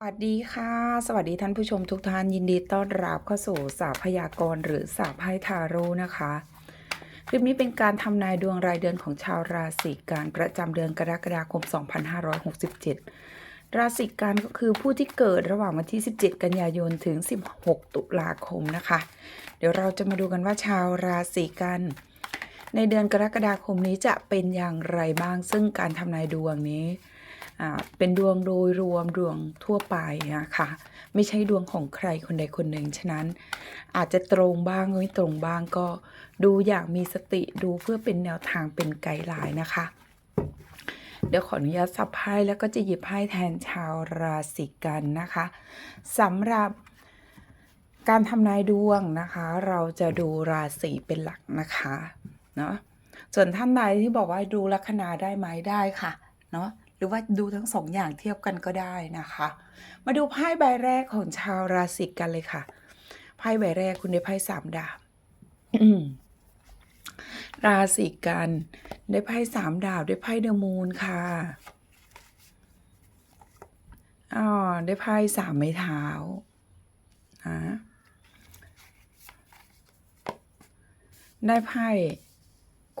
สวัสดีค่ะ สวัสดีท่านผู้ชมทุกท่านยินดีต้อนรับเข้าสู่สาพยากรณ์หรือสาพไพ่ทาโร่นะคะ คลิปนี้เป็นการทำนายดวงรายเดือนของชาวราศีกันประจำเดือนกรกฎาคม 2567 ราศีกันก็คือผู้ที่เกิดระหว่างวันที่ 17 กันยายนถึง 16 ตุลาคมนะคะ เดี๋ยวเราจะมาดูกันว่าชาวราศีกันในเดือนกรกฎาคมนี้จะเป็นอย่างไรบ้าง ซึ่งการทำนายดวงนี้ เป็นดวงโดยรวมดวงทั่วไปนะคะ ไม่ใช่ดวงของใครคนใดคนหนึ่ง ฉะนั้นอาจจะตรงบ้างไม่ตรงบ้างก็ดูอย่างมีสติดูเพื่อเป็นแนวทางเป็นไกด์ไลน์นะคะ เดี๋ยวขออนุญาตสับไพ่แล้วก็จะหยิบไพ่แทนชาวราศีกันนะคะสำหรับการทำนายดวงนะคะ เราจะดูราศีเป็นหลักนะคะเนาะส่วนท่านใดที่บอกว่าดูลัคนาได้ไหมได้ค่ะเนาะ หรือว่าดูทั้งสองอย่างเทียบกันก็ได้นะคะ มาดูไพ่ใบแรกของชาวราศีกันเลยค่ะ ไพ่ใบแรกคุณได้ไพ่สามดาบอืมราศีกัน ได้ไพ่สามดาบ ได้ไพ่เดอะมูนค่ะอ๋อได้ไพ่สามไม้เท้านะได้ไพ่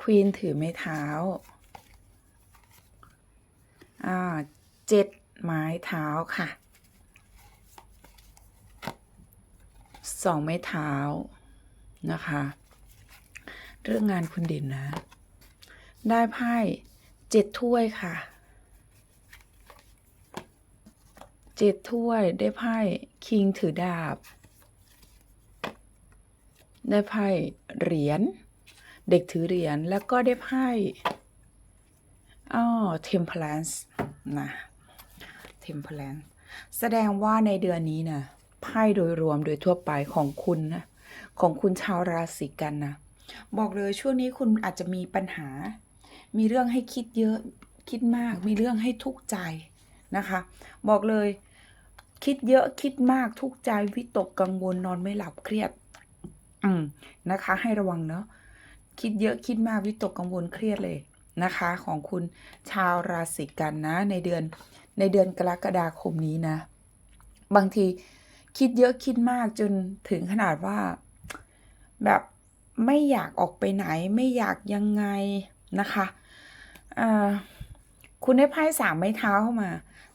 ควีนถือไม้เท้าอ่า เจ็ดไม้เท้าค่ะสองไม้เท้านะคะ เรื่องงานคุณเด่นนะ ได้ไพ่เจ็ดถ้วยค่ะเจ็ดถ้วยได้ไพ่คิงถือดาบ ได้ไพ่เหรียญเด็กถือเหรียญแล้วก็ได้ไพ่ อ๋อ temperance นะ temperance แสดงว่าในเดือนนี้นะไพ่โดยรวมโดยทั่วไปของคุณนะ ของคุณชาวราศีกันนะ บอกเลยช่วงนี้คุณอาจจะมีปัญหา มีเรื่องให้คิดเยอะ คิดมาก มีเรื่องให้ทุกข์ใจนะคะ บอกเลยคิดเยอะคิดมากทุกข์ใจวิตกกังวลนอนไม่หลับเครียด อืมนะคะ ให้ระวังเนาะคิดเยอะคิดมากวิตกกังวลเครียดเลย นะคะของคุณชาวราศีกันนะในเดือนในเดือนกรกฎาคมนี้นะ บางทีคิดเยอะคิดมากจนถึงขนาดว่า แบบไม่อยากออกไปไหนไม่อยากยังไงนะคะคุณได้ไพ่สามไม้เท้าเข้ามา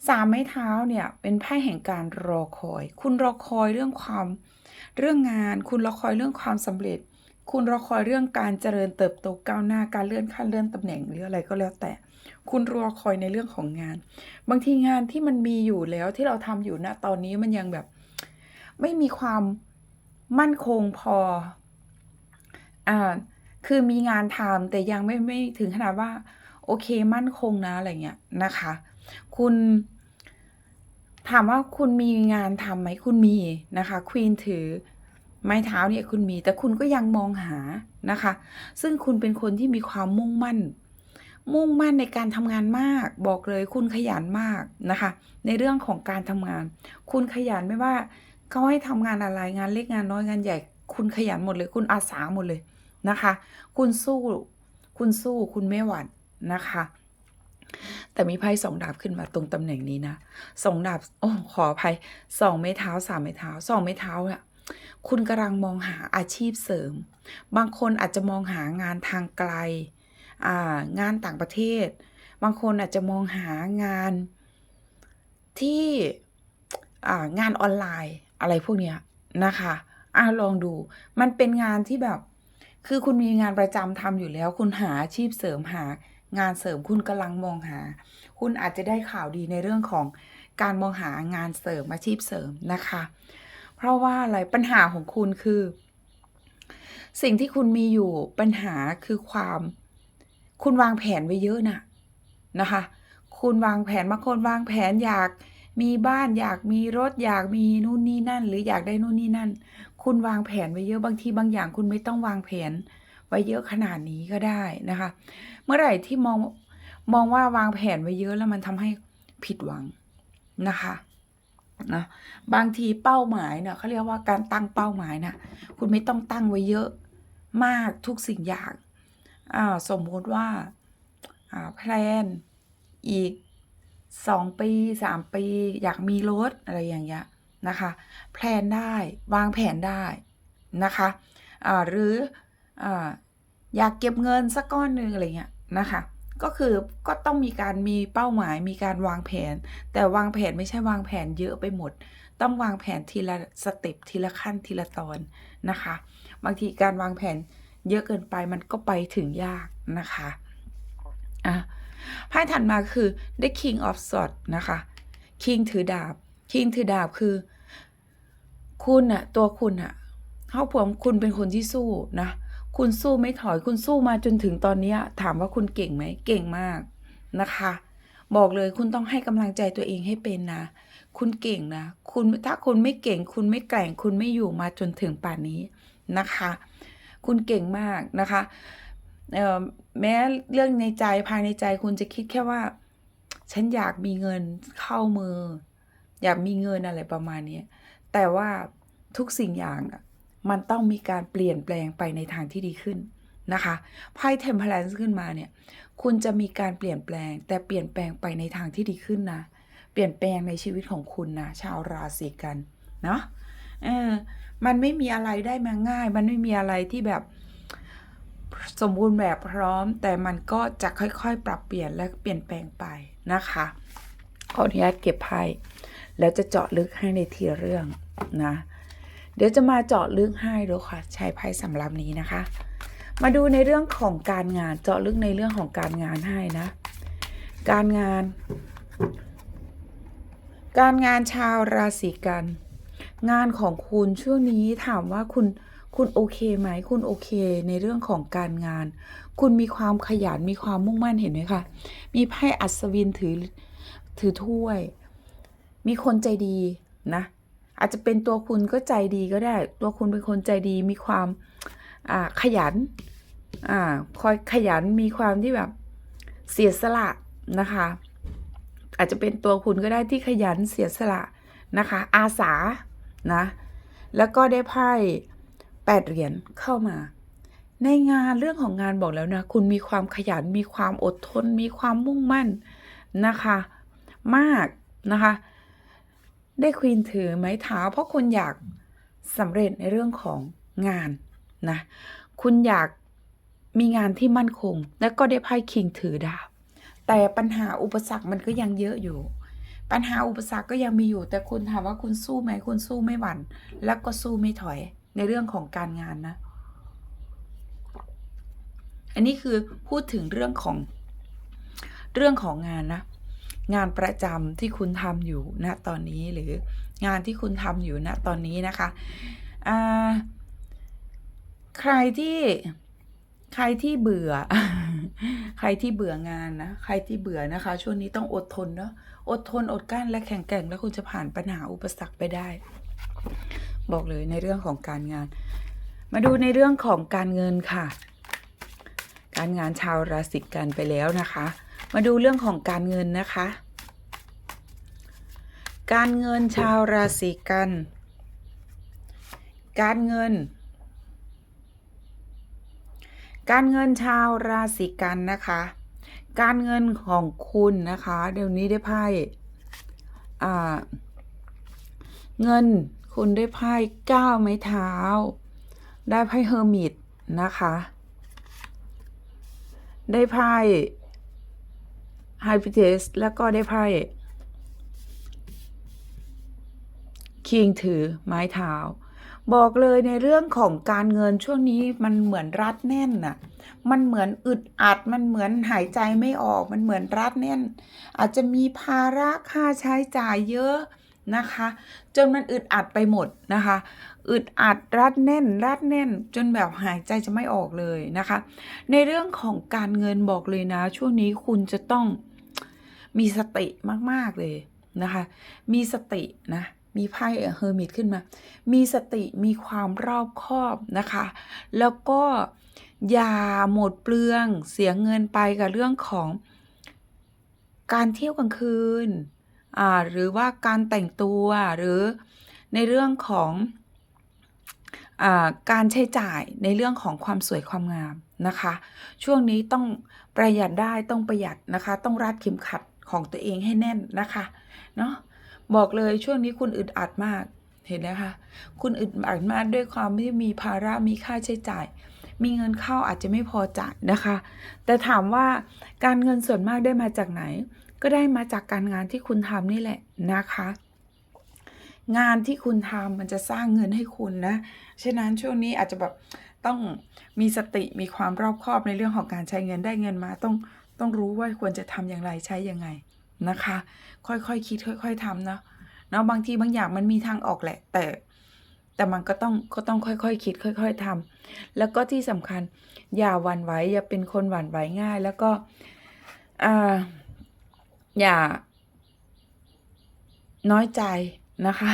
สามไม้เท้าเนี่ยเป็นไพ่แห่งการรอคอย คุณรอคอยเรื่องความเรื่องงาน คุณรอคอยเรื่องความสำเร็จ คุณรอคอยเรื่องการเจริญเติบโตก้าวหน้าการเลื่อนขั้นเลื่อนตำแหน่งหรืออะไรก็แล้วแต่ คุณรอคอยในเรื่องของงาน บางทีงานที่มันมีอยู่แล้วที่เราทำอยู่ณตอนนี้มันยังแบบ ไม่มีความมั่นคงพออ่าคือมีงานทำแต่ยังไม่ไม่ถึงขนาดว่า โอเคมั่นคงนะอะไรเงี้ยนะคะ คุณถามว่าคุณมีงานทำไหมคุณมีนะคะควีนถือ ไม้เท้าเนี่ยคุณมีแต่คุณก็ยังมองหานะคะ ซึ่งคุณเป็นคนที่มีความมุ่งมั่น มุ่งมั่นในการทำงานมาก บอกเลยคุณขยันมากนะคะ ในเรื่องของการทำงาน คุณขยันไม่ว่าเขาให้ทำงานอะไรงานเล็กงานน้อยงานใหญ่ คุณขยันหมดเลย คุณอาสาหมดเลยนะคะ คุณสู้ คุณสู้คุณไม่หวั่นนะคะแต่มีไพ่สองดาบขึ้นมาตรงตำแหน่งนี้นะสองดาบโอ้ขออภัยสองไม้เท้าสามไม้เท้าสองไม้เท้าเนี่ย คุณกำลังมองหาอาชีพเสริม บางคนอาจจะมองหางานทางไกล งานต่างประเทศ บางคนอาจจะมองหางานที่งานออนไลน์อะไรพวกเนี้ยนะคะอ่าลองดู มันเป็นงานที่แบบ คือคุณมีงานประจำทำอยู่แล้ว คุณหาอาชีพเสริมหางานเสริมคุณกำลังมองหา คุณอาจจะได้ข่าวดีในเรื่องของการมองหางานเสริมอาชีพเสริมนะคะ ราะว่าอะไรปัญหาของคุณคือ สิ่งที่คุณมีอยู่ปัญหาคือความ คุณวางแผนไว้เยอะนะนะคะ คุณวางแผนบางคนวางแผนอยากมีบ้านอยากมีรถอยากมีนู่นนี่นั่น หรืออยากได้นู่นนี่นั่น คุณวางแผนไว้เยอะบางทีบางอย่างคุณไม่ต้องวางแผนไว้เยอะขนาดนี้ก็ได้นะคะ เมื่อไหร่ที่มองมองว่าวางแผนไว้เยอะแล้วมันทำให้ผิดหวังนะคะ นะบางทีเป้าหมายเนี่ยเขาเรียกว่าการตั้งเป้าหมายนะคุณไม่ต้องตั้งไว้เยอะมากทุกสิ่งอย่างอ่าสมมติว่าอ่าแพลนอีกสองปีสามปี อยากมีรถอะไรอย่างเงี้ยนะคะแพลนได้วางแผนได้นะคะอ่าหรือออยากเก็บเงินสักก้อนหนึ่งอะไรเงี้ยนะคะ ก็คือก็ต้องมีการมีเป้าหมายมีการวางแผน แต่วางแผนไม่ใช่วางแผนเยอะไปหมด ต้องวางแผนทีละสเต็ปทีละขั้นทีละตอนนะคะ บางทีการวางแผนเยอะเกินไปมันก็ไปถึงยากนะคะอะไพ่ถัดมาคือ The King of Swords นะคะ King ถือดาบ King ถือดาบคือ คุณอะตัวคุณอะครอบครัวคุณเป็นคนที่สู้นะ คุณสู้ไม่ถอยคุณสู้มาจนถึงตอนนี้ถามว่าคุณเก่งไหมเก่งมากนะคะ บอกเลยคุณต้องให้กำลังใจตัวเองให้เป็นนะ คุณเก่งนะ คุณถ้าคุณไม่เก่ง คุณไม่แกร่ง คุณไม่อยู่มาจนถึงป่านนี้นะคะ คุณเก่งมากนะคะแม้เรื่องในใจภายในใจคุณจะคิดแค่ว่า ฉันอยากมีเงินเข้ามือ อยากมีเงินอะไรประมาณนี้แต่ว่าทุกสิ่งอย่างอะ มันต้องมีการเปลี่ยนแปลงไปในทางที่ดีขึ้นนะคะไพ่เทมเพลนขึ้นมาเนี่ยคุณจะมีการเปลี่ยนแปลง แต่เปลี่ยนแปลงไปในทางที่ดีขึ้นนะ เปลี่ยนแปลงในชีวิตของคุณนะชาวราศีกันเนาะเออมันไม่มีอะไรได้มาง่าย มันไม่มีอะไรที่แบบสมบูรณ์แบบพร้อม แต่มันก็จะค่อยๆ ปรับเปลี่ยนและเปลี่ยนแปลงไปนะคะขออนุญาตเก็บไพ่แล้วจะเจาะลึกให้ในทีเรื่องนะ เดี๋ยวจะมาเจาะลึกให้ดูค่ะ ใช้ไพ่สำรับนี้นะคะ มาดูในเรื่องของการงานเจาะลึกในเรื่องของการงานให้นะ การงาน การงานชาวราศีกัน งานของคุณช่วงนี้ถามว่าคุณคุณโอเคไหม คุณโอเคในเรื่องของการงาน คุณมีความขยัน มีความมุ่งมั่นเห็นไหมคะ มีไพ่อัศวินถือ ถือถ้วย มีคนใจดีนะ อาจจะเป็นตัวคุณก็ใจดีก็ได้ ตัวคุณเป็นคนใจดีมีความอาขยันอ่าคอยขยันมีความที่แบบเสียสละนะคะ อาจจะเป็นตัวคุณก็ได้ที่ขยันเสียสละนะคะ อาสานะแล้วก็ได้ไพ่แปดเหรียญเข้ามา ในงานเรื่องของงานบอกแล้วนะ คุณมีความขยันมีความอดทน มีความมุ่งมั่นนะคะ มากนะคะ ได้ควีนถือไม้เท้า เพราะคุณอยากสำเร็จในเรื่องของงานนะคุณอยากมีงานที่มั่นคง แล้วก็ได้ไพ่คิงถือดาบ แต่ปัญหาอุปสรรคมันก็ยังเยอะอยู่ ปัญหาอุปสรรคก็ยังมีอยู่ แต่คุณถามว่าคุณสู้ไหมคุณสู้ไม่หวั่น แล้วก็สู้ไม่ถอยในเรื่องของการงานนะ อันนี้คือพูดถึงเรื่องของเรื่องของงานนะ งานประจำที่คุณทำอยู่ณตอนนี้หรืองานที่คุณทำอยู่ณตอนนี้นะคะใครที่ใครที่เบื่อ ใครที่เบื่องานนะ ใครที่เบื่อนะคะ ช่วงนี้ต้องอดทนเนาะ อดทนอดกั้นและแข็งแกร่งแล้วคุณจะผ่านปัญหาอุปสรรคไปได้ บอกเลยในเรื่องของการงาน มาดูในเรื่องของการเงินค่ะ การงานชาวราศีกันไปแล้วนะคะ มาดูเรื่องของการเงินนะคะ การเงินชาวราศีกัน การเงิน การเงินชาวราศีกันนะคะ การเงินของคุณนะคะ เดี๋ยวนี้ได้ไพ่เงินคุณได้ไพ่เก้าไม้เท้า ได้ไพ่เฮอร์มิตนะคะ ได้ไพ่ ไฮพิเทสแล้วก็ได้ไพ่คิงถือไม้เท้าบอกเลยในเรื่องของการเงินช่วงนี้มันเหมือนรัดแน่นน่ะ มันเหมือนอึดอัด มันเหมือนหายใจไม่ออก มันเหมือนรัดแน่น อาจจะมีภาระค่าใช้จ่ายเยอะนะคะ จนมันอึดอัดไปหมดนะคะ อึดอัดรัดแน่น รัดแน่น จนแบบหายใจจะไม่ออกเลยนะคะ ในเรื่องของการเงินบอกเลยนะ ช่วงนี้คุณจะต้อง มีสติมาก ๆ เลยนะคะ มีสตินะ มีไพ่เฮอร์มิตขึ้นมา มีสติมีความรอบคอบนะคะ แล้วก็อย่าหมดเปลืองเสียเงินไปกับเรื่องของการเที่ยวกลางคืน หรือว่าการแต่งตัวหรือในเรื่องของอการใช้จ่ายในเรื่องของความสวยความงามนะคะ ช่วงนี้ต้องประหยัดได้ต้องประหยัดนะคะ ต้องรัดเข็มขัด ของตัวเองให้แน่นนะคะเนาะบอกเลยช่วงนี้คุณอึดอัดมากเห็นไหมคะคุณอึดอัดมากด้วยความที่มีภาระมีค่าใช้จ่าย มีเงินเข้าอาจจะไม่พอจ่ายนะคะ แต่ถามว่าการเงินส่วนมากได้มาจากไหน ก็ได้มาจากการงานที่คุณทำนี่แหละนะคะงานที่คุณทำมันจะสร้างเงินให้คุณนะ ฉะนั้นช่วงนี้อาจจะแบบต้องมีสติมีความรอบคอบในเรื่องของการใช้เงินได้เงินมาต้อง ต้องรู้ว่าควรจะทำอย่างไรใช้ยังไงนะคะ ค่อยๆคคิดค่อย ๆทำนะเนาะบางทีบางอย่างมันมีทางออกแหละ แต่แต่มันก็ต้องก็ต้องค่อยๆคคิด ค่อย ๆทำแล้วก็ที่สำคัญอย่าหวั่นไหวอย่าเป็นคนหวั่นไหวง่าย แล้วก็อ่าอย่าน้อยใจ นะคะ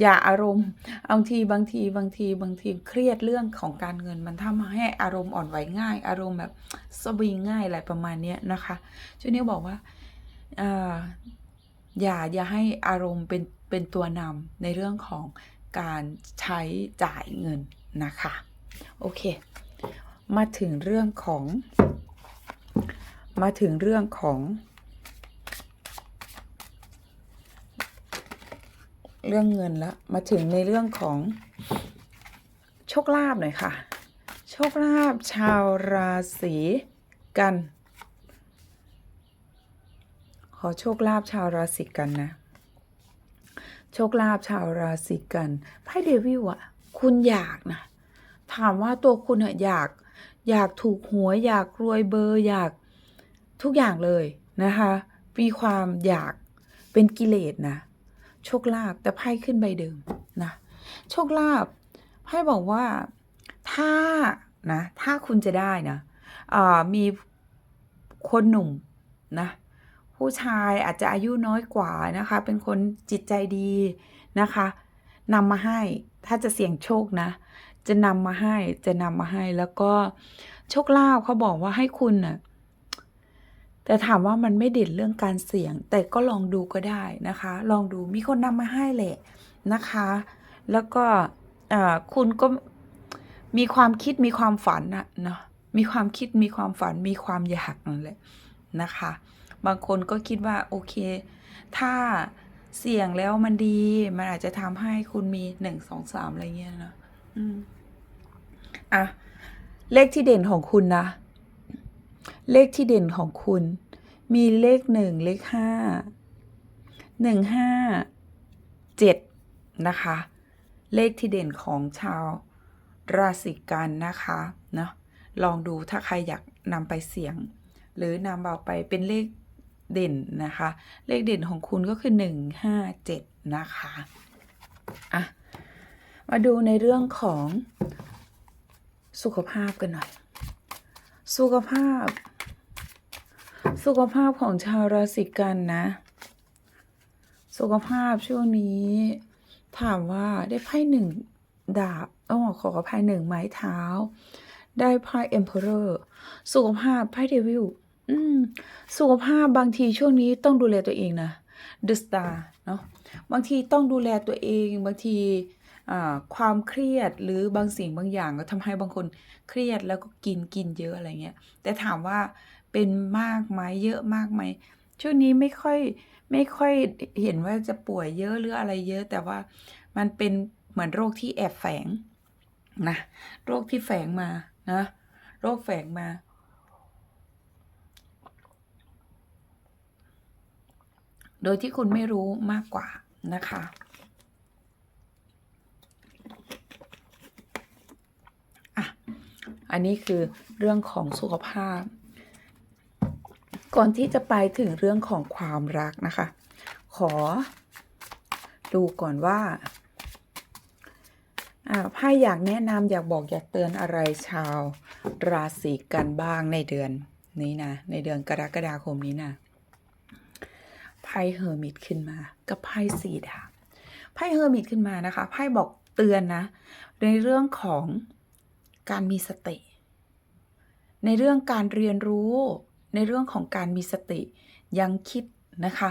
อย่าอารมณ์บางทีบางทีบางทีบางทีเครียดเรื่องของการเงินมันทำให้อารมณ์อ่อนไหวง่าย อารมณ์แบบสวิงง่ายอะไรประมาณเนี้ยนะคะช่วงนี้บอกว่าอ่าอย่าอย่าให้อารมณ์เป็นเป็นตัวนำในเรื่องของการใช้จ่ายเงินนะคะ โอเค มาถึงเรื่องของ มาถึงเรื่องของ เรื่องเงินแล้วมาถึงในเรื่องของโชคลาภหน่อยค่ะ โชคลาภชาวราศีกัน ขอโชคลาภชาวราศีกันนะ โชคลาภชาวราศีกันไพ่เดวิลอะคุณอยากนะ ถามว่าตัวคุณอะอยาก อยากถูกหวยอยากรวยเบอร์อยากทุกอย่างเลยนะคะมีความอยากเป็นกิเลสนะ โชคลาภแต่ไพ่ขึ้นใบเดิมนะโชคลาภไพ่บอกว่าถ้านะถ้าคุณจะได้นะมีคนหนุ่มนะผู้ชายอาจจะอายุน้อยกว่านะคะ เป็นคนจิตใจดีนะคะนำมาให้ถ้าจะเสี่ยงโชคนะ จะนำมาให้จะนำมาให้แล้วก็โชคลาภเขาบอกว่าให้คุณน่ะ แต่ถามว่ามันไม่เด่นเรื่องการเสี่ยง แต่ก็ลองดูก็ได้นะคะ ลองดูมีคนนำมาให้แหละนะคะ แล้วก็คุณก็มีความคิดมีความฝันนะเนาะมีความคิดมีความฝันมีความอยากนั่นแหละนะคะ บางคนก็คิดว่าโอเค ถ้าเสี่ยงแล้วมันดี มันอาจจะทำให้คุณมีหนึ่งสองสามอะไรเงี้ยนะอืมอะเลขที่เด่นของคุณนะ เลขที่เด่นของคุณ มีเลขหนึ่งเลขห้าหนึ่งห้าเจ็ดนะคะ เลขที่เด่นของชาวราศีกันนะคะเนาะลองดูถ้าใครอยากนำไปเสี่ยง หรือนำเอาไปเป็นเลขเด่นนะคะ เลขเด่นของคุณก็คือหนึ่งห้าเจ็ดนะคะอะมาดูในเรื่องของสุขภาพกันหน่อย สุขภาพ สุขภาพของชาวราศีกันนะ สุขภาพช่วงนี้ ถามว่าได้ไพ่หนึ่งดาบอ๋อขออภัยหนึ่งไม้เท้า ได้ไพ่ Emperor สุขภาพไพ่เดวิลอืมสุขภาพบางทีช่วงนี้ต้องดูแลตัวเองนะ The Star เนาะบางทีต้องดูแลตัวเองบางที ความเครียดหรือบางสิ่งบางอย่างก็ทำให้บางคนเครียดแล้วก็กินกินเยอะอะไรเงี้ยแต่ถามว่าเป็นมากไหมเยอะมากไหมช่วงนี้ไม่ค่อยไม่ค่อยเห็นว่าจะป่วยเยอะหรืออะไรเยอะ แต่ว่ามันเป็นเหมือนโรคที่แอบแฝงนะโรคที่แฝงมานะโรคแฝงมา โดยที่คุณไม่รู้มากกว่านะคะอะ อันนี้คือเรื่องของสุขภาพ ก่อนที่จะไปถึงเรื่องของความรักนะคะ ขอดูก่อนว่าอ่าไพ่อยากแนะนำอยากบอกอยากเตือนอะไรชาว ราศีกันบ้างในเดือนนี้นะ ในเดือนกรกฎาคมนี้นะไพ่เฮอร์มิตขึ้นมา กับไพ่สีดาบไพ่เฮอร์มิตขึ้นมานะคะไพ่บอกเตือนนะ ในเรื่องของ การมีสติ ในเรื่องการเรียนรู้ ในเรื่องของการมีสติยังคิดนะคะ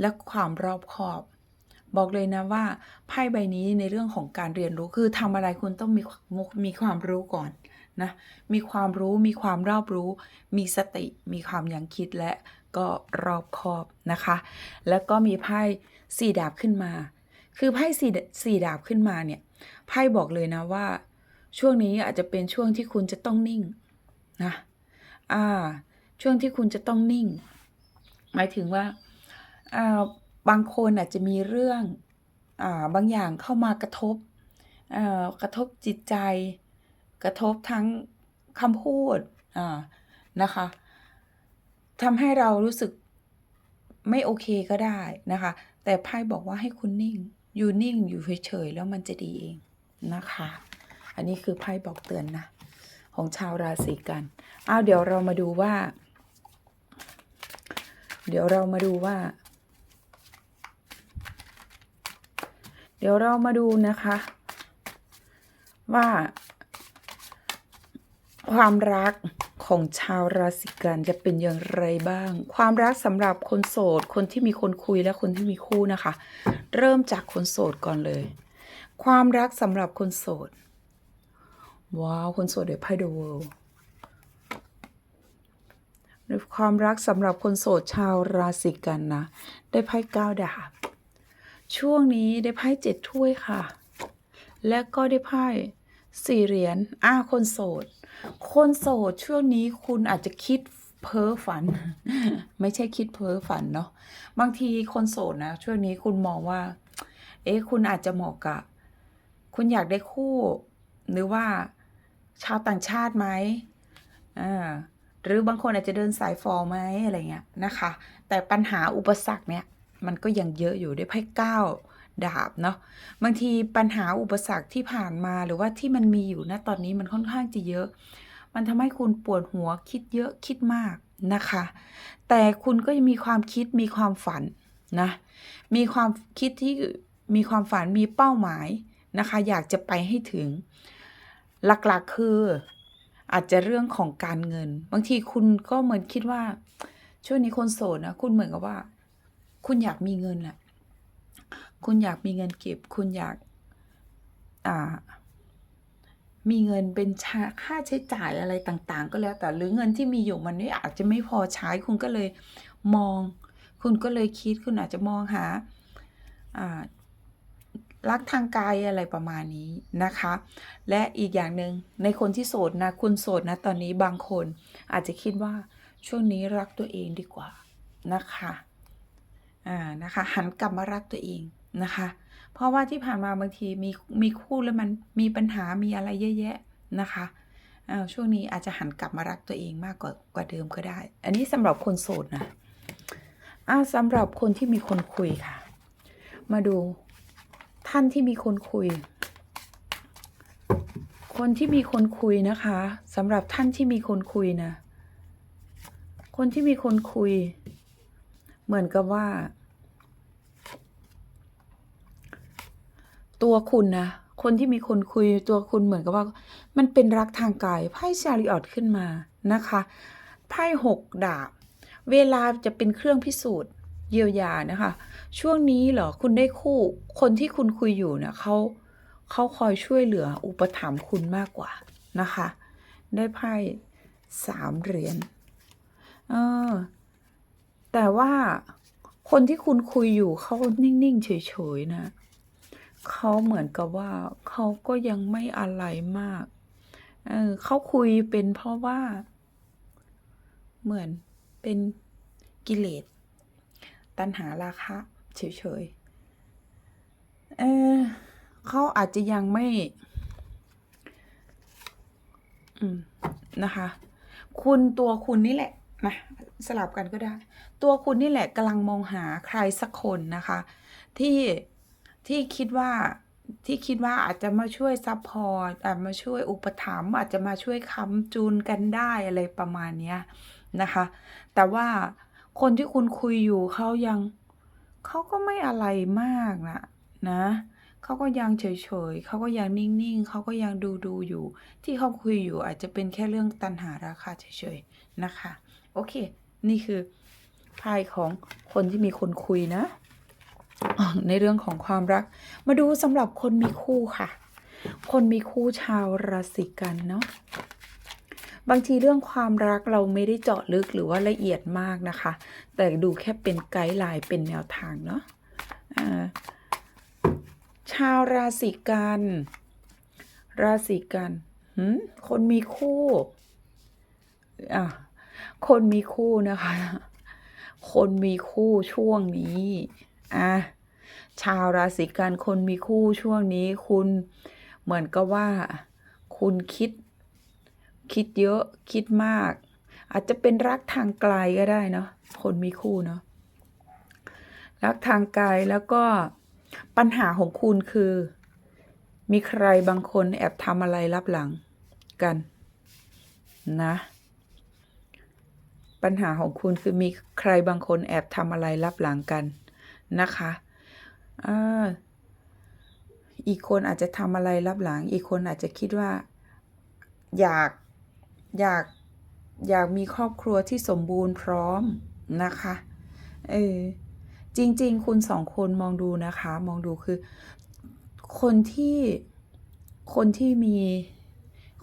และความรอบคอบ บอกเลยนะว่าไพ่ใบนี้ในเรื่องของการเรียนรู้คือทำอะไรคุณต้องมีมีความรู้ก่อนนะมีความรู้มีความรอบรู้ มีสติ มีความยังคิดและก็รอบคอบนะคะ แล้วก็มีไพ่สี่ดาบขึ้นมา คือไพ่สี่สี่ดาบขึ้นมาเนี่ยไพ่บอกเลยนะว่า ช่วงนี้อาจจะเป็นช่วงที่คุณจะต้องนิ่งนะอ่า ช่วงที่คุณจะต้องนิ่ง หมายถึงว่าอ่าบางคนอาจจะมีเรื่องอ่าบางอย่างเข้ามากระทบอ่ากระทบจิตใจ กระทบทั้งคำพูดอ่านะคะทำให้เรารู้สึกไม่โอเคก็ได้นะคะ แต่ไพ่บอกว่าให้คุณนิ่ง อยู่นิ่งอยู่เฉยๆแล้วมันจะดีเองนะคะ อันนี้คือไพ่บอกเตือนนะ ของชาวราศีกันอ้าวเดี๋ยวเรามาดูว่า เดี๋ยวเรามาดูว่า เดี๋ยวเรามาดูนะคะ ว่า ความรักของชาวราศีกันจะเป็นอย่างไรบ้าง ความรักสำหรับคนโสด คนที่มีคนคุยและคนที่มีคู่นะคะ เริ่มจากคนโสดก่อนเลย ความรักสำหรับคนโสด ว้าว คนโสดเดี๋ยวไพ่เดอะเวิลด์ความรักสำหรับคนโสดชาวราศีกันนะ ได้ไพ่เก้าดาบ ช่วงนี้ได้ไพ่เจ็ดถ้วยค่ะ และก็ได้ไพ่สี่เหรียญอ่าคนโสด คนโสดช่วงนี้คุณอาจจะคิดเพ้อฝัน ไม่ใช่คิดเพ้อฝันเนาะบางทีคนโสดนะ ช่วงนี้คุณมองว่า เอ๊ะคุณอาจจะเหมาะกับ คุณอยากได้คู่ หรือว่า ชาวต่างชาติไหมอ่าหรือบางคนอาจจะเดินสายฟอลไหมอะไรเงี้ยนะคะ แต่ปัญหาอุปสรรคเนี่ยมันก็ยังเยอะอยู่ด้ไพ่ก้าดาบเนาะบางทีปัญหาอุปสรรคที่ผ่านมาหรือว่าที่มันมีอยู่ณตอนนี้มันค่อนข้างจะเยอะ มันทำให้คุณปวดหัวคิดเยอะคิดมากนะคะ แต่คุณก็ยังมีความคิดมีความฝันนะมีความคิดที่มีความฝันมีเป้าหมายนะคะ อยากจะไปให้ถึง หลักๆคืออาจจะเรื่องของการเงิน บางทีคุณก็เหมือนคิดว่า ช่วงนี้คนโสดนะคุณเหมือนกับว่า คุณอยากมีเงินแหละคุณอยากมีเงินเก็บ คุณอยากอ่ามีเงินเป็นค่าใช้จ่ายอะไรต่างๆ ก็แล้วแต่หรือเงินที่มีอยู่มันไม่อาจจะไม่พอใช้คุณก็เลยมอง คุณก็เลยคิดคุณอาจจะมองหาอ่า รักทางกายอะไรประมาณนี้นะคะ และอีกอย่างหนึ่งในคนที่โสดนะ คุณโสดนะตอนนี้บางคนอาจจะคิดว่าช่วงนี้รักตัวเองดีกว่านะคะอ่านะคะ หันกลับมารักตัวเองนะคะ เพราะว่าที่ผ่านมาบางทีมีมีคู่แล้วมันมีปัญหามีอะไรเยอะแยะนะคะอ่าช่วงนี้อาจจะหันกลับมารักตัวเองมากกว่ากว่าเดิมก็ได้ อันนี้สำหรับคนโสดนะอ่าสำหรับคนที่มีคนคุยค่ะ มาดู ท่านที่มีคนคุย คนที่มีคนคุยนะคะสำหรับท่านที่มีคนคุยนะ คนที่มีคนคุย เหมือนกับว่า ตัวคุณนะคนที่มีคนคุยตัวคุณเหมือนกับว่า มันเป็นรักทางกายไพ่ชาริออตขึ้นมานะคะไพ่หกดาบ เวลาจะเป็นเครื่องพิสูจน์ เยียวยานะคะ ช่วงนี้เหรอคุณได้คู่คนที่คุณคุยอยู่เนะ่ยเขาเขาคอยช่วยเหลืออุปถัมภ์คุณมากกว่านะคะ ได้ไพ่สามเหรียญเออแต่ว่าคนที่คุณคุยอยู่เขานิ่ง ๆ เฉย ๆ นะเขาเหมือนกับว่าเขาก็ยังไม่อะไรมาก เออเขาคุยเป็นเพราะว่า เหมือนเป็นกิเลส ตัณหาราคะเฉยๆเออเขาอาจจะยังไม่ อืม นะคะ คุณตัวคุณนี่แหละนะสลับกันก็ได้ ตัวคุณนี่แหละกำลังมองหาใครสักคนนะคะ ที่ที่คิดว่าที่คิดว่าอาจจะมาช่วยซัพพอร์ตอาจมาช่วยอุปถัมภ์อาจจะมาช่วยค้ำจูนกันได้อะไรประมาณนี้นะคะ แต่ว่า คนที่คุณคุยอยู่เขายังเขาก็ไม่อะไรมากนะนะเขาก็ยังเฉยๆเขาก็ยังนิ่งๆเขาก็ยังดูดูอยู่ ที่เขาคุยอยู่อาจจะเป็นแค่เรื่องตัณหาราคาเฉยๆนะคะ โอเค นี่คือไพ่ของคนที่มีคนคุยนะ ในเรื่องของความรัก มาดูสำหรับคนมีคู่ค่ะ คนมีคู่ชาวราศีกันเนาะ บางทีเรื่องความรักเราไม่ได้เจาะลึกหรือว่าละเอียดมากนะคะ แต่ดูแค่เป็นไกด์ไลน์เป็นแนวทางเนาะอ่าชาวราศีกัน ราศีกันคนมีคู่อะคนมีคู่นะคะ คนมีคู่ช่วงนี้อะชาวราศีกันคนมีคู่ช่วงนี้ คุณเหมือนกับว่า คุณคิด คิดเยอะคิดมาก อาจจะเป็นรักทางไกลก็ได้เนาะคนมีคู่เนาะรักทางไกลแล้วก็ปัญหาของคุณคือ มีใครบางคนแอบทำอะไรลับหลังกันนะ ปัญหาของคุณคือมีใครบางคนแอบทำอะไรลับหลังกันนะคะอีกคนอาจจะทำอะไรลับหลัง อีกคนอาจจะคิดว่า อยาก อยากอยากมีครอบครัวที่สมบูรณ์พร้อมนะคะเออจริง ๆ คุณสองคนมองดูนะคะ มองดูคือ คนที่คนที่มี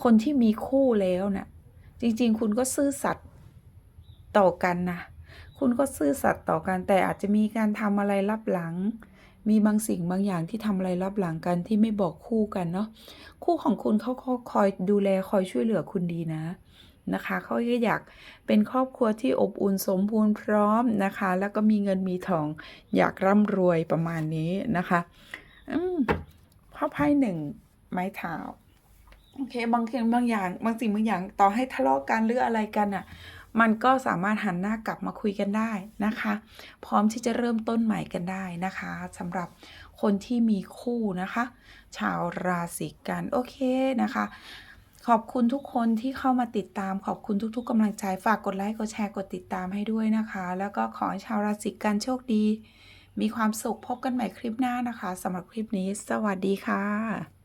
คนที่มีคู่แล้วเนะ่ะจริง ๆ คุณก็ซื่อสัตย์ต่อกันนะคุณก็ซื่อสัตย์ต่อกันแต่อาจจะมีการทำอะไรลับหลัง มีบางสิ่งบางอย่างที่ทำอะไรลับหลังกันที่ไม่บอกคู่กันเนาะคู่ของคุณเขาคอยดูแลคอยช่วยเหลือคุณดีนะนะคะเขาก็อยากเป็นครอบครัวที่อบอุ่นสมบูรณ์พร้อมนะคะ แล้วก็มีเงินมีทองอยากร่ำรวยประมาณนี้นะคะอืมพ่อไพ่หนึ่งไม้เท้าโอเคบางสิ่งบางอย่าง บางสิ่งบางอย่างต่อให้ทะเลาะกันหรืออะไรกันอะ มันก็สามารถหันหน้ากลับมาคุยกันได้นะคะ พร้อมที่จะเริ่มต้นใหม่กันได้นะคะสำหรับคนที่มีคู่นะคะ ชาวราศีกันโอเคนะคะ ขอบคุณทุกคนที่เข้ามาติดตาม ขอบคุณทุก ๆกำลังใจฝากกดไลค์กดแชร์กดติดตามให้ด้วยนะคะ แล้วก็ขอให้ชาวราศีกันโชคดี มีความสุขพบกันใหม่คลิปหน้านะคะสำหรับคลิปนี้ สวัสดีค่ะ